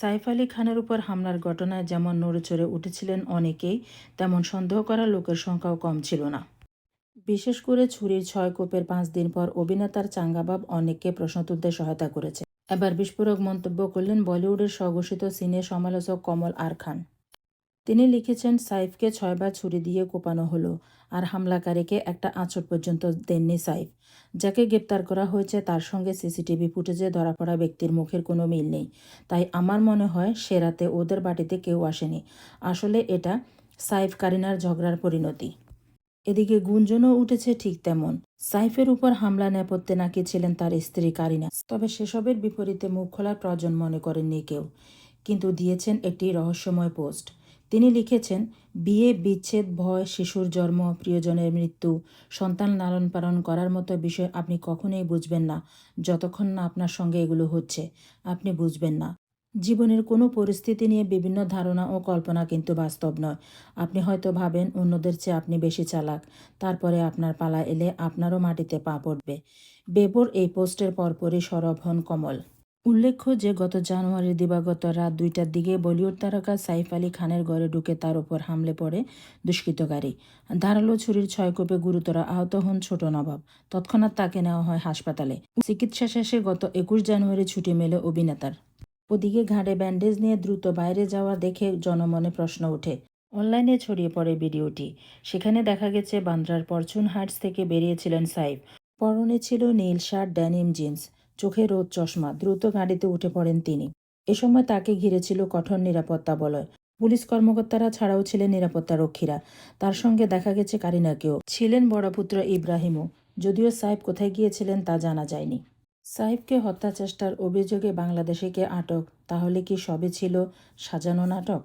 সাইফ আলী খানের উপর হামলার ঘটনায় যেমন নড়েচড়ে উঠেছিলেন অনেকেই, তেমন সন্দেহ করা লোকের সংখ্যাও কম ছিল না। বিশেষ করে ছুরির ছয় কোপের পাঁচ দিন পর অভিনেতার চাঙ্গাবাব অনেককে প্রশ্ন তুলতে সহায়তা করেছে। এবার বিস্ফোরক মন্তব্য করলেন বলিউডের স্বঘোষিত সিনে সমালোচক কমল আর খান। তিনি লিখেছেন, সাইফকে ছয়বার ছুরি দিয়ে কোপানো হলো। আর হামলাকারীকে একটা আঁচড় পর্যন্ত দেননি সাইফ। যাকে গ্রেপ্তার করা হয়েছে, তার সঙ্গে সিসিটিভি ফুটেজে ধরা পড়া ব্যক্তির মুখের কোনো মিল নেই। তাই আমার মনে হয় সে রাতে ওদের বাড়িতে কেউ আসেনি। আসলে এটা সাইফ কারিনার ঝগড়ার পরিণতি। এদিকে গুঞ্জনও উঠেছে ঠিক তেমন। সাইফের উপর হামলা নেপথ্যে নাকি ছিলেন তার স্ত্রী কারিনা, তবে সেসবের বিপরীতে মুখ খোলার প্রয়োজন মনে করেননি কেউ। কিন্তু দিয়েছেন একটি রহস্যময় পোস্ট। তিনি লিখেছেন, বিয়ে, বিচ্ছেদ, ভয়, শিশুর জন্ম, প্রিয়জনের মৃত্যু, সন্তান লালন পালন করার মতো বিষয় আপনি কখনোই বুঝবেন না, যতক্ষণ না আপনার সঙ্গে এগুলো হচ্ছে, আপনি বুঝবেন না। জীবনের কোনো পরিস্থিতি নিয়ে বিভিন্ন ধারণা ও কল্পনা কিন্তু বাস্তব নয়। আপনি হয়তো ভাবেন, অন্যদের চেয়ে আপনি বেশি চালাক, তারপরে আপনার পালা এলে আপনারও মাটিতে পা পড়বে। বেবর এই পোস্টের পরপরই সরব হন কমল। উল্লেখ্য যে গত জানুয়ারির দিবাগত রাত দুইটার দিকে বলিউড তারকা সাইফ আলী খানের ঘরে ঢুকে তার উপর হামলে পড়ে দুষ্কৃতকারী। ধারালো ছুরির ছয় কোপে গুরুতর আহত হন ছোট নবাব। তৎক্ষণাৎ তাকে নেওয়া হয় হাসপাতালে। চিকিৎসা শেষে গত একুশ জানুয়ারি ছুটি মেলে অভিনেতার। ওদিকে ঘাড়ে ব্যান্ডেজ নিয়ে দ্রুত বাইরে যাওয়া দেখে জনমনে প্রশ্ন ওঠে। অনলাইনে ছড়িয়ে পড়ে ভিডিওটি। সেখানে দেখা গেছে বান্দ্রার পরচুন হার্টস থেকে বেরিয়েছিলেন সাইফ। পরনে ছিল নীল শার্ট ড্যানিম জিন্স। চোখে রোদ চশমা, দ্রুত গাড়িতে উঠে পড়েন তিনি। এ সময় তাকে ঘিরেছিল কঠোর নিরাপত্তা বলয়। পুলিশ কর্মকর্তারা ছাড়াও ছিলেন নিরাপত্তা রক্ষীরা। তার সঙ্গে দেখা গেছে কারিনাকেও। ছিলেন বড় পুত্র ইব্রাহিমও। যদিও সাহেব কোথায় গিয়েছিলেন তা জানা যায়নি। সাহেবকে হত্যা চেষ্টার অভিযোগে বাংলাদেশিকে আটক। তাহলে কি সবে ছিল সাজানো নাটক?